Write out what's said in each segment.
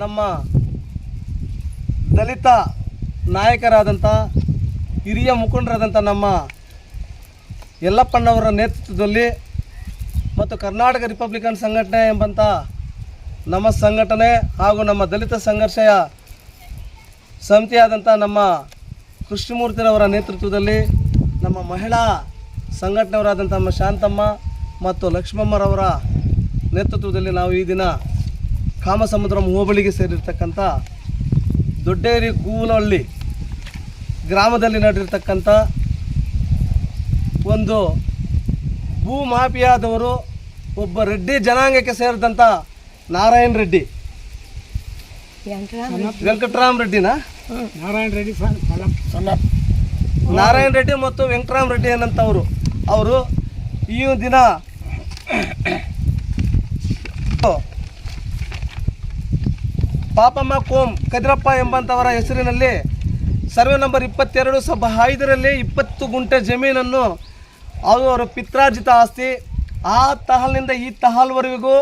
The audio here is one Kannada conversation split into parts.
ನಮ್ಮ ದಲಿತ ನಾಯಕರಾದಂಥ ಹಿರಿಯ ಮುಖಂಡರಾದಂಥ ನಮ್ಮ ಯಲ್ಲಪ್ಪಣ್ಣವರ ನೇತೃತ್ವದಲ್ಲಿ ಮತ್ತು ಕರ್ನಾಟಕ ರಿಪಬ್ಲಿಕನ್ ಸಂಘಟನೆ ಎಂಬಂಥ ನಮ್ಮ ಸಂಘಟನೆ ಹಾಗೂ ನಮ್ಮ ದಲಿತ ಸಂಘರ್ಷಯ ಸಮಿತಿಯಾದಂಥ ನಮ್ಮ ಕೃಷ್ಣಮೂರ್ತಿರವರ ನೇತೃತ್ವದಲ್ಲಿ ನಮ್ಮ ಮಹಿಳಾ ಸಂಘಟನೆಯವರಾದಂಥ ನಮ್ಮ ಶಾಂತಮ್ಮ ಮತ್ತು ಲಕ್ಷ್ಮಮ್ಮರವರ ನೇತೃತ್ವದಲ್ಲಿ ನಾವು ಈ ದಿನ ಕಾಮಸಮುದ್ರಂ ಹೋಬಳಿಗೆ ಸೇರಿರ್ತಕ್ಕಂಥ ದೊಡ್ಡೇರಿ ಗೂನಹಳ್ಳಿ ಗ್ರಾಮದಲ್ಲಿ ನಡೆದಿರ್ತಕ್ಕಂಥ ಒಂದು ಭೂ ಮಾಫಿಯಾದವರು ಒಬ್ಬ ರೆಡ್ಡಿ ಜನಾಂಗಕ್ಕೆ ಸೇರಿದಂಥ ನಾರಾಯಣ ರೆಡ್ಡಿ. ವೆಂಕಟರಾಮ್ ರೆಡ್ಡಿನ? ನಾರಾಯಣ ರೆಡ್ಡಿ ನಾರಾಯಣ ನಾರಾಯಣ್ ರೆಡ್ಡಿ ಮತ್ತು ವೆಂಕಟರಾಮ್ ರೆಡ್ಡಿ ಅನ್ನಂಥವ್ರು. ಅವರು ಈ ದಿನ ಪಾಪಮ್ಮ ಕೋಮ್ ಕದಿರಪ್ಪ ಎಂಬಂಥವರ ಹೆಸರಿನಲ್ಲಿ ಸರ್ವೆ ನಂಬರ್ ಇಪ್ಪತ್ತೆರಡು ಸಬ್ ಐದರಲ್ಲಿ ಇಪ್ಪತ್ತು ಗುಂಟೆ ಜಮೀನನ್ನು ಅದು ಅವರ ಪಿತ್ರಾರ್ಜಿತ ಆಸ್ತಿ, ಆ ತಹಲ್ನಿಂದ ಈ ತಹಲ್ವರೆಗೂ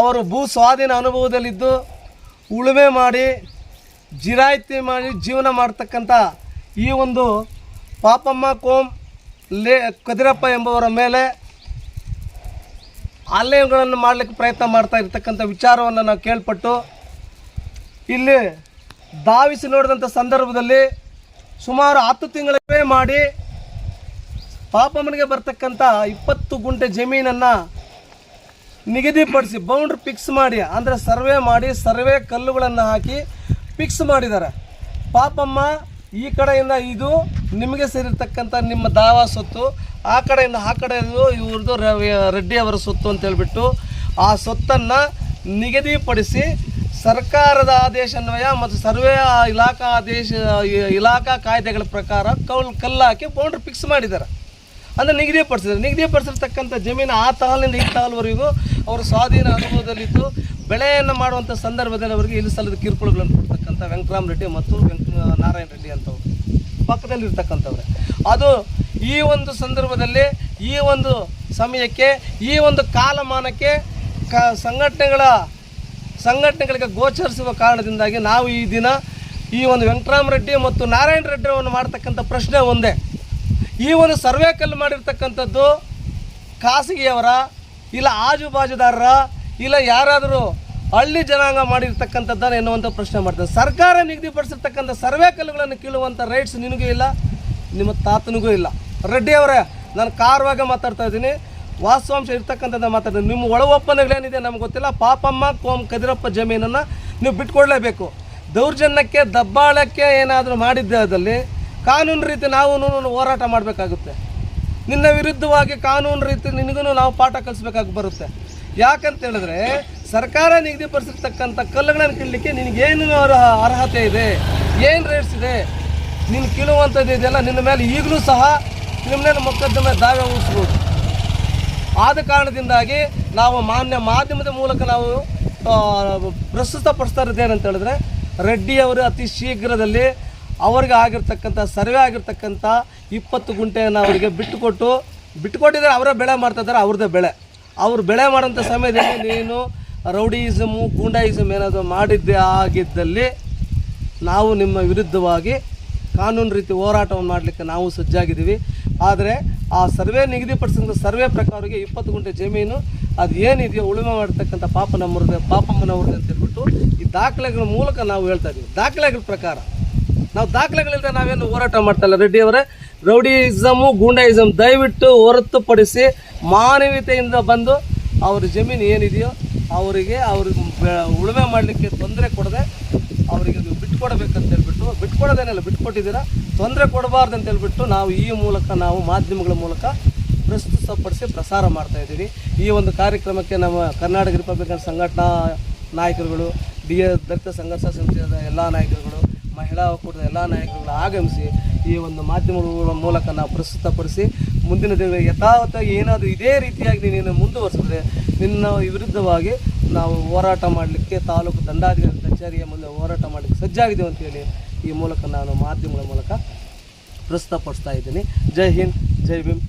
ಅವರು ಭೂ ಸ್ವಾಧೀನ ಅನುಭವದಲ್ಲಿದ್ದು ಉಳುಮೆ ಮಾಡಿ, ಜಿರಾಯಿತಿ ಮಾಡಿ ಜೀವನ ಮಾಡ್ತಕ್ಕಂಥ ಈ ಒಂದು ಪಾಪಮ್ಮ ಕೋಮ್ ಲೇ ಕದಿರಪ್ಪ ಎಂಬುವರ ಮೇಲೆ ಆಲಯಗಳನ್ನು ಮಾಡಲಿಕ್ಕೆ ಪ್ರಯತ್ನ ಮಾಡ್ತಾ ಇರ್ತಕ್ಕಂಥ ವಿಚಾರವನ್ನು ನಾವು ಕೇಳ್ಪಟ್ಟು ಇಲ್ಲಿ ಧಾವಿಸಿ ನೋಡಿದಂಥ ಸಂದರ್ಭದಲ್ಲಿ ಸುಮಾರು ಹತ್ತು ತಿಂಗಳೇ ಮಾಡಿ ಪಾಪಮ್ಮನಿಗೆ ಬರ್ತಕ್ಕಂಥ ಇಪ್ಪತ್ತು ಗುಂಟೆ ಜಮೀನನ್ನು ನಿಗದಿಪಡಿಸಿ ಬೌಂಡ್ರಿ ಫಿಕ್ಸ್ ಮಾಡಿ, ಅಂದರೆ ಸರ್ವೆ ಮಾಡಿ, ಸರ್ವೆ ಕಲ್ಲುಗಳನ್ನು ಹಾಕಿ ಫಿಕ್ಸ್ ಮಾಡಿದ್ದಾರೆ. ಪಾಪಮ್ಮ, ಈ ಕಡೆಯಿಂದ ಇದು ನಿಮಗೆ ಸೇರಿರ್ತಕ್ಕಂಥ ನಿಮ್ಮ ದಾವಾ ಸೊತ್ತು, ಆ ಕಡೆಯಿಂದ ಆ ಕಡೆ ಇವ್ರದ್ದು ರೆಡ್ಡಿ ಅವರ ಸೊತ್ತು ಅಂತ ಹೇಳ್ಬಿಟ್ಟು ಆ ಸೊತ್ತನ್ನು ನಿಗದಿಪಡಿಸಿ ಸರ್ಕಾರದ ಆದೇಶ ಅನ್ವಯ ಮತ್ತು ಸರ್ವೆ ಇಲಾಖಾ ಆದೇಶ ಇಲಾಖಾ ಕಾಯ್ದೆಗಳ ಪ್ರಕಾರ ಕೌಲ್ ಕಲ್ಲು ಹಾಕಿ ಬೌಂಡ್ರಿ ಫಿಕ್ಸ್ ಮಾಡಿದ್ದಾರೆ. ಅಂದರೆ ನಿಗದಿಪಡಿಸಿದ್ದಾರೆ. ನಿಗದಿಪಡಿಸಿರ್ತಕ್ಕಂಥ ಜಮೀನು ಆ ತಹಲಿನಿಂದ ಈ ತಹಲ್ವರೆಗೂ ಅವರು ಸ್ವಾಧೀನ ಅನುಭವದಲ್ಲಿದ್ದು, ಬೆಳೆಯನ್ನು ಮಾಡುವಂಥ ಸಂದರ್ಭದಲ್ಲಿ ಅವರಿಗೆ ಇಲ್ಲಿ ಸಲ್ಲದ ಕಿರುಕುಳಗಳನ್ನು ಕೊಡ್ತಕ್ಕಂಥ ವೆಂಕಟರಾಮ್ ರೆಡ್ಡಿ ಮತ್ತು ವೆಂಕ ನಾರಾಯಣ ರೆಡ್ಡಿ ಅಂತವರು. ಪಕ್ಕದಲ್ಲಿ ಇರ್ತಕ್ಕಂಥವ್ರೆ ಅದು ಈ ಒಂದು ಸಂದರ್ಭದಲ್ಲಿ, ಈ ಒಂದು ಸಮಯಕ್ಕೆ, ಈ ಒಂದು ಕಾಲಮಾನಕ್ಕೆ ಕ, ಸಂಘಟನೆಗಳ ಸಂಘಟನೆಗಳಿಗೆ ಗೋಚರಿಸುವ ಕಾರಣದಿಂದಾಗಿ ನಾವು ಈ ದಿನ ಈ ಒಂದು ವೆಂಕಟರಾಮ ರೆಡ್ಡಿ ಮತ್ತು ನಾರಾಯಣ ರೆಡ್ಡಿ ಅವರನ್ನು ಮಾಡ್ತಕ್ಕಂಥ ಪ್ರಶ್ನೆ ಒಂದೇ. ಈ ಒಂದು ಸರ್ವೆ ಕಲ್ಲು ಮಾಡಿರ್ತಕ್ಕಂಥದ್ದು ಖಾಸಗಿಯವರ, ಇಲ್ಲ ಆಜುಬಾಜುದಾರರ, ಇಲ್ಲ ಯಾರಾದರೂ ಹಳ್ಳಿ ಜನಾಂಗ ಮಾಡಿರ್ತಕ್ಕಂಥದ್ದನ್ನು ಎನ್ನುವಂಥ ಪ್ರಶ್ನೆ ಮಾಡ್ತಾರೆ ಸರ್ಕಾರ ನಿಗದಿಪಡಿಸಿರ್ತಕ್ಕಂಥ ಸರ್ವೆ ಕಲ್ಲುಗಳನ್ನು ಕೀಳುವಂಥ ರೈಟ್ಸ್ ನಿನಗೂ ಇಲ್ಲ, ನಿಮ್ಮ ತಾತನಿಗೂ ಇಲ್ಲ. ರೆಡ್ಡಿ ಅವರೇ, ನಾನು ಕಾರವಾಗಿ ಮಾತಾಡ್ತಾ ಇದ್ದೀನಿ. ವಾಸ್ತವಾಂಶ ಇರ್ತಕ್ಕಂಥದ್ದು ಮಾತಾಡ್ತಾರೆ ನಿಮ್ಮ ಒಳ ಒಪ್ಪಂದಗಳೇನಿದೆ ನಮ್ಗೆ ಗೊತ್ತಿಲ್ಲ. ಪಾಪಮ್ಮ, ಕೋಮ್, ಕದಿರಪ್ಪ ಜಮೀನನ್ನು ನೀವು ಬಿಟ್ಕೊಡ್ಲೇಬೇಕು. ದೌರ್ಜನ್ಯಕ್ಕೆ, ದಬ್ಬಾಳಕ್ಕೆ ಏನಾದರೂ ಮಾಡಿದ್ದಲ್ಲಿ ಕಾನೂನು ರೀತಿ ನಾವು ಹೋರಾಟ ಮಾಡಬೇಕಾಗುತ್ತೆ. ನಿನ್ನ ವಿರುದ್ಧವಾಗಿ ಕಾನೂನು ರೀತಿ ನಿನಗೂ ನಾವು ಪಾಠ ಕಲಿಸ್ಬೇಕಾಗಿ ಬರುತ್ತೆ. ಯಾಕಂತ ಹೇಳಿದ್ರೆ ಸರ್ಕಾರ ನಿಗದಿಪಡಿಸಿರ್ತಕ್ಕಂಥ ಕಲ್ಲುಗಳನ್ನು ಕೀಳಲಿಕ್ಕೆ ನಿನಗೇನು ಅರ್ಹ- ಅರ್ಹತೆ ಇದೆ? ಏನು ರೇಟ್ಸ್ ಇದೆ? ನೀನು ಕೀಳುವಂಥದ್ದು ಇದೆಲ್ಲ ನಿನ್ನ ಮೇಲೆ ಈಗಲೂ ಸಹ ಮೇಲೆ ಮೊಕದ್ದಮೆ ದಾವೆ ಉಳಿಸ್ಬೋದು ಆದ ಕಾರಣದಿಂದಾಗಿ ನಾವು ಮಾನ್ಯ ಮಾಧ್ಯಮದ ಮೂಲಕ ನಾವು ಪ್ರಸ್ತುತ ಏನಂತ ಹೇಳಿದ್ರೆ ರೆಡ್ಡಿ ಅವರು ಅತಿ ಶೀಘ್ರದಲ್ಲಿ ಅವರಿಗೆ ಆಗಿರ್ತಕ್ಕಂಥ, ಸರ್ವೆ ಆಗಿರ್ತಕ್ಕಂಥ ಇಪ್ಪತ್ತು ಗುಂಟೆಯನ್ನು ಅವರಿಗೆ ಬಿಟ್ಟುಕೊಟ್ಟು ಬಿಟ್ಟುಕೊಟ್ಟಿದ್ದಾರೆ ಅವರೇ ಬೆಳೆ ಮಾಡ್ತಾ ಇದ್ದಾರೆ ಅವ್ರದ್ದೇ ಬೆಳೆ. ಅವ್ರು ಬೆಳೆ ಮಾಡೋಂಥ ಸಮಯದಲ್ಲಿ ನೀನು ರೌಡಿಯಿಸಮು ಗೂಂಡಾಯಿಸಮ್ ಏನಾದರೂ ಮಾಡಿದ್ದೇ ಆಗಿದ್ದಲ್ಲಿ ನಾವು ನಿಮ್ಮ ವಿರುದ್ಧವಾಗಿ ಕಾನೂನು ರೀತಿ ಹೋರಾಟವನ್ನು ಮಾಡಲಿಕ್ಕೆ ನಾವು ಸಜ್ಜಾಗಿದ್ದೀವಿ. ಆದರೆ ಆ ಸರ್ವೆ ನಿಗದಿಪಡಿಸಿದ ಸರ್ವೆ ಪ್ರಕಾರವಾಗಿ ಇಪ್ಪತ್ತು ಗುಂಟೆ ಜಮೀನು, ಅದು ಏನಿದೆಯೋ ಉಳುಮೆ ಮಾಡ್ತಕ್ಕಂಥ ಪಾಪ ನಮ್ಮವ್ರದ್ದು ಪಾಪಮ್ಮನವ್ರದ್ದು ಅಂತ ಹೇಳ್ಬಿಟ್ಟು ಈ ದಾಖಲೆಗಳ ಮೂಲಕ ನಾವು ಹೇಳ್ತಾ ಇದ್ದೀವಿ ದಾಖಲೆಗಳ ಪ್ರಕಾರ. ನಾವು ದಾಖಲೆಗಳಿಂದ ನಾವೇನು ಹೋರಾಟ ಮಾಡ್ತಾ ಇಲ್ಲ, ರೆಡ್ಡಿ ಅವರೇ. ರೌಡಿಯಿಸಮು ಗೂಂಡಾಯಿಸಮ್ ದಯವಿಟ್ಟು ಹೊರತುಪಡಿಸಿ ಮಾನವೀಯತೆಯಿಂದ ಬಂದು ಅವ್ರ ಜಮೀನು ಏನಿದೆಯೋ ಅವರಿಗೆ ಅವ್ರಿಗೆ ಉಳುಮೆ ಮಾಡಲಿಕ್ಕೆ ತೊಂದರೆ ಕೊಡದೆ ಅವರಿಗೆ ನೀವು ಬಿಟ್ಕೊಡ್ಬೇಕಂತ ಹೇಳ್ಬಿಟ್ಟು, ಬಿಟ್ಕೊಡೋದೇನಲ್ಲ, ಬಿಟ್ಕೊಟ್ಟಿದ್ದೀರಾ? ತೊಂದರೆ ಕೊಡಬಾರ್ದು ಅಂತ ಹೇಳ್ಬಿಟ್ಟು ನಾವು ಈ ಮೂಲಕ, ನಾವು ಮಾಧ್ಯಮಗಳ ಮೂಲಕ ಪ್ರಸ್ತುತಪಡಿಸಿ ಪ್ರಸಾರ ಮಾಡ್ತಾ ಇದ್ದೀವಿ. ಈ ಒಂದು ಕಾರ್ಯಕ್ರಮಕ್ಕೆ ನಮ್ಮ ಕರ್ನಾಟಕ ರಿಪಬ್ಲಿಕನ್ ಸಂಘಟನಾ ನಾಯಕರುಗಳು, ಡಿ ಎ ದಲಿತ ಸಂಘರ್ಷ ಸಮಿತಿಯಾದ ಎಲ್ಲ ನಾಯಕರುಗಳು, ಮಹಿಳಾ ಒಕ್ಕೂಟದ ಎಲ್ಲ ನಾಯಕರುಗಳು ಆಗಮಿಸಿ ಈ ಒಂದು ಮಾಧ್ಯಮಗಳ ಮೂಲಕ ನಾವು ಪ್ರಸ್ತುತಪಡಿಸಿ ಮುಂದಿನ ದಿನಗಳಲ್ಲಿ ಯಥಾವತ್ತಾಗಿ ಏನಾದರೂ ಇದೇ ರೀತಿಯಾಗಿ ನೀನು ಮುಂದುವರಿಸಿದ್ರೆ ನಿನ್ನ ವಿರುದ್ಧವಾಗಿ ನಾವು ಹೋರಾಟ ಮಾಡಲಿಕ್ಕೆ ತಾಲೂಕು ದಂಡಾಧಿಕಾರಿ ಕಚೇರಿಯ ಮುಂದೆ ಹೋರಾಟ ಮಾಡಲಿಕ್ಕೆ ಸಜ್ಜಾಗಿದ್ದೇವೆ ಅಂತೇಳಿ ಈ ಮೂಲಕ ನಾನು ಮಾಧ್ಯಮಗಳ ಮೂಲಕ ಪ್ರಸ್ತುತಪಡಿಸ್ತಾ ಇದ್ದೀನಿ. ಜೈ ಹಿಂದ್, ಜೈ ಭೀಮ್.